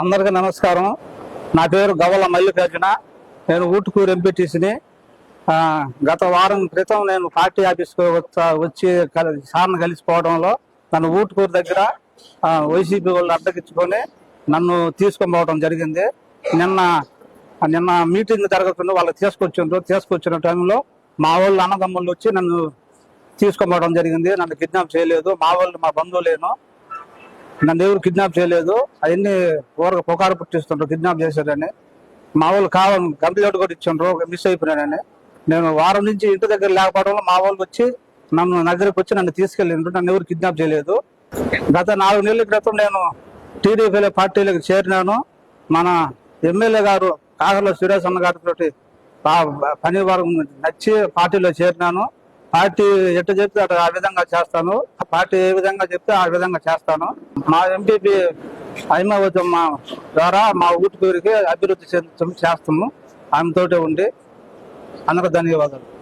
అందరికీ నమస్కారం. నా పేరు గవ్వల మల్లికార్జున. నేను ఊటుకూరు ఎంపీటీసీని గత వారం క్రితం నేను పార్టీ ఆఫీస్కి వచ్చి సార్ను సార్ని కలిసిపోవడంలో నన్ను ఊటుకూరు దగ్గర వైసీపీ వాళ్ళు అడ్డగించుకొని నన్ను తీసుకొని పోవడం జరిగింది. నిన్న నిన్న మీటింగ్ జరగకుండా వాళ్ళు తీసుకొచ్చిండ్రు. తీసుకొచ్చిన టైంలో మా వాళ్ళు అన్నదమ్ముళ్ళు వచ్చి నన్ను తీసుకొని జరిగింది. నన్ను కిడ్నాప్ చేయలేదు. మా వాళ్ళు మా బంధువులేను. నన్ను ఎవరు కిడ్నాప్ చేయలేదు. అవన్నీ ఊరకు పొకారు పుట్టిస్తుండ్రు కిడ్నాప్ చేశారని. మా వాళ్ళు కావాలి కంప్లైంట్ కూడా ఇచ్చిండ్రు మిస్ అయిపోయినానని నేను వారం నుంచి ఇంటి దగ్గర లేకపోవడంలో మా వాళ్ళు వచ్చి నన్ను దగ్గరకు వచ్చి నన్ను తీసుకెళ్ళిండ్రు. నన్ను ఎవరు కిడ్నాప్ చేయలేదు. గత నాలుగు నెలల క్రితం నేను టీడీపీ పార్టీలకు చేరినాను. మన ఎమ్మెల్యే గారు కాకర్లో సురేష్ అన్న గారితో పని వారం నచ్చి పార్టీలో చేరినాను. పార్టీ ఎట్ట చెప్తే అటు ఆ విధంగా చేస్తాను. పార్టీ ఏ విధంగా చెప్తే ఆ విధంగా చేస్తాను. మా ఎంపీపీ హైమావతమ్మ ద్వారా మా ఊటి అభివృద్ధి చెందుతాం చేస్తాము. ఆమెతోటే ఉండి అందరూ ధన్యవాదాలు.